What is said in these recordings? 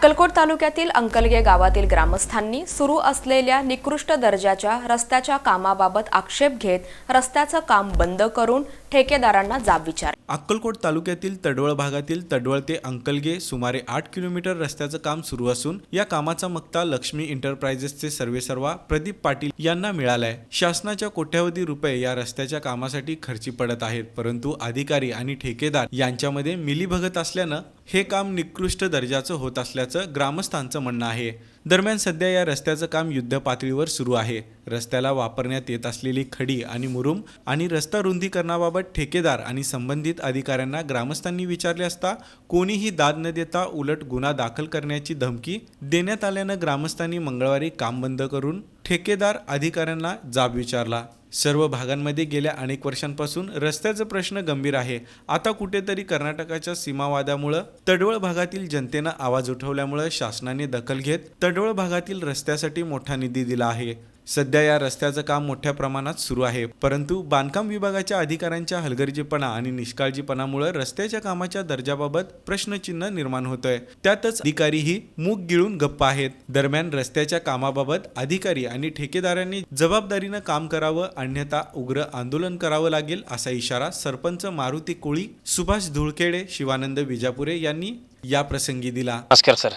अक्कलकोट तालुक्यातील अंकलगे गावातील ग्रामस्थांनी सुरू असलेल्या निकृष्ट दर्जाच्या रस्त्याच्या कामाबाबत आक्षेप घेत रस्त्याचं काम बंद करून ठेकेदारांना जाब विचार. अक्कलकोट तालुक्यातील तडवळ भागातील तडवळ ते अंकलगे सुमारे आठ किलोमीटर रस्त्याचं काम सुरू असून या कामाचा मक्ता लक्ष्मी एंटरप्राइजेसचे सर्वेसर्वा प्रदीप पाटील यांना मिळालाय. शासनाच्या कोट्यावधी रुपये या रस्त्याच्या कामासाठी खर्ची पडत आहेत परंतु अधिकारी आणि ठेकेदार यांच्यामध्ये मिलीभगत असल्यानं हे काम निकृष्ट दर्जाचं होत असल्याचं ग्रामस्थांचं म्हणणं आहे. दरम्यान सध्या या रस्त्याचं काम युद्ध पातळीवर सुरू आहे. रस्त्याला वापरण्यात येत असलेली खडी आणि मुरुम आणि रस्ता रुंदीकरणाबाबत ठेकेदार आणि संबंधित अधिकाऱ्यांना ग्रामस्थांनी विचारले असता कोणीही दाद न देता उलट गुन्हा दाखल करण्याची धमकी देण्यात आल्यानं ग्रामस्थांनी मंगळवारी काम बंद करून ठेकेदार अधिकाऱ्यांना जाब विचारला. सर्व भागांमध्ये गेल्या अनेक वर्षांपासून रस्त्याचा प्रश्न गंभीर आहे. आता कुठेतरी कर्नाटकाच्या सीमावादामुळं तडवळ भागातील जनतेनं आवाज उठवल्यामुळं शासनाने दखल घेत तडवळ भागातील रस्त्यासाठी मोठा निधी दिला आहे. सध्या या रस्त्याचं काम मोठ्या प्रमाणात सुरू आहे. परंतु बांधकाम विभागाच्या अधिकाऱ्यांच्या हलगर्जीपणा आणि निष्काळजीपणामुळे रस्त्याच्या कामाच्या दर्जाबाबत प्रश्नचिन्ह निर्माण होतोय. त्यातच अधिकारीही मूग गिळून गप्प आहेत. दरम्यान रस्त्याच्या कामाबाबत अधिकारी आणि ठेकेदारांनी जबाबदारीनं काम करावं अन्यथा उग्र आंदोलन करावं लागेल असा इशारा सरपंच मारुती कोळी सुभाष धुळखेडे शिवानंद विजापुरे यांनी या प्रसंगी दिला. नमस्कार सर.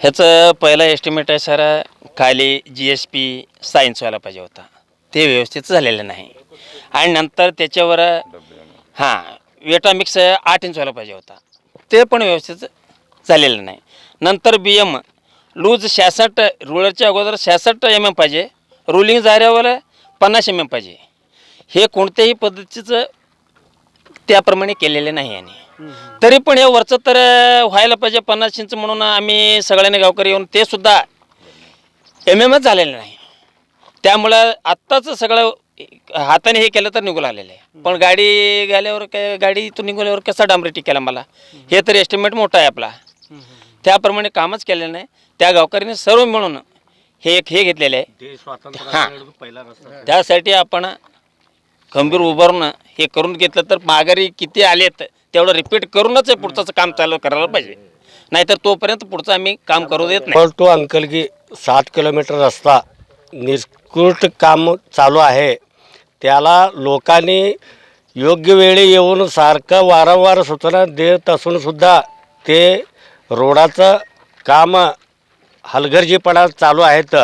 ह्याचं पहिला एस्टिमेट आहे सर खाली जी एस पी सायन्स व्हायला पाहिजे होता. ते व्यवस्थित झालेलं नाही. आणि नंतर त्याच्यावर हां वेटामिक्स आठ इंच व्हायला पाहिजे होता. ते पण व्यवस्थित झालेलं नाही. नंतर बी एम लूज शहासष्ट रुलरच्या अगोदर शहासष्ट एम एम पाहिजे. रुलिंग झाल्यावर पन्नास एम एम पाहिजे. हे कोणत्याही पद्धतीचं त्याप्रमाणे केलेले नाही यांनी. तरी पण हे वरचं तर व्हायला पाहिजे पन्नास इंच म्हणून आम्ही सगळ्यांनी गावकरी येऊन ते सुद्धा एम एमच झालेलं नाही. त्यामुळं आत्ताच सगळं हाताने हे केलं तर निघून आलेलं आहे. पण गाडी गेल्यावर काय गाडी इथून निघाल्यावर कसा डांबरी टिकेला मला? हे तर एस्टिमेट मोठा आहे आपला. त्याप्रमाणे कामच केलेलं नाही. त्या गावकऱ्यांनी सर्व मिळून हे एक हे घेतलेलं आहे. हां. त्यासाठी आपण गंभीर उभारून हे करून घेतलं तर माघारी किती आलेत तेवढं रिपीट करूनच पुढचं काम चालू करायला पाहिजे. नाहीतर तोपर्यंत पुढचं आम्ही काम करू देत नाही. पण तो अंकलगी सात किलोमीटर रस्ता निष्कृष्ट काम चालू आहे. त्याला लोकांनी योग्य वेळी येऊन सारखं वारंवार सूचना देत असूनसुद्धा ते रोडाचं काम हलगर्जीपणा चालू आहेत.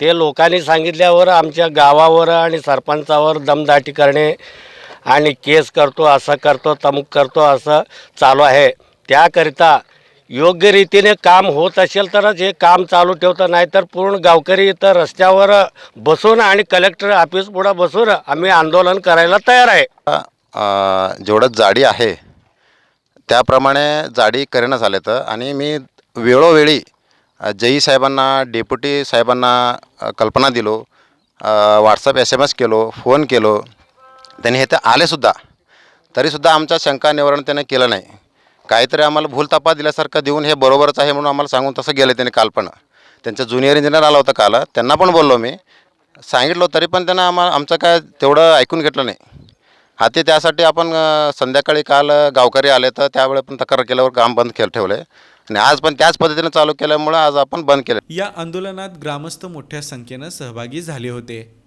ते लोकांनी सांगितल्यावर आमच्या गावावर आणि सरपंचावर दमदाटी करणे आणि केस करतो असं करतो तमुक करतो असं चालू आहे. त्याकरिता योग्य रीतीने काम होत असेल तरच हे काम चालू ठेवतं नाहीतर पूर्ण गावकरी इथं रस्त्यावर बसून आणि कलेक्टर ऑफिस पुढं बसून आम्ही आंदोलन करायला तयार आहे. जेवढं जाडी आहे त्याप्रमाणे जाडी करण्यात आले तर आणि मी वेळोवेळी जई साहेबांना डेप्युटी साहेबांना कल्पना दिलो व्हॉट्सअप एस एम एस केलो फोन केलो त्यांनी हे तर आलेसुद्धा तरीसुद्धा आमच्या शंका निवारण त्याने केलं नाही. काहीतरी आम्हाला भूलतापा दिल्यासारखं देऊन हे बरोबरच आहे म्हणून आम्हाला सांगून तसं गेलं त्याने काल पण त्यांचा ज्युनियर इंजिनियर आला होता काल. त्यांना पण बोललो मी. सांगितलं तरी पण त्यांना आम्हाला आमचं काय तेवढं ऐकून घेतलं नाही. हा ते त्यासाठी आपण संध्याकाळी काल गावकरी आले तर त्यावेळे पण तक्रार केल्यावर काम बंद केलं ठेवलं आहे आणि आज पण त्याच पद्धतीने चालू केल्यामुळं आज आपण बंद केलं. या आंदोलनात ग्रामस्थ मोठ्या संख्येनं सहभागी झाले होते.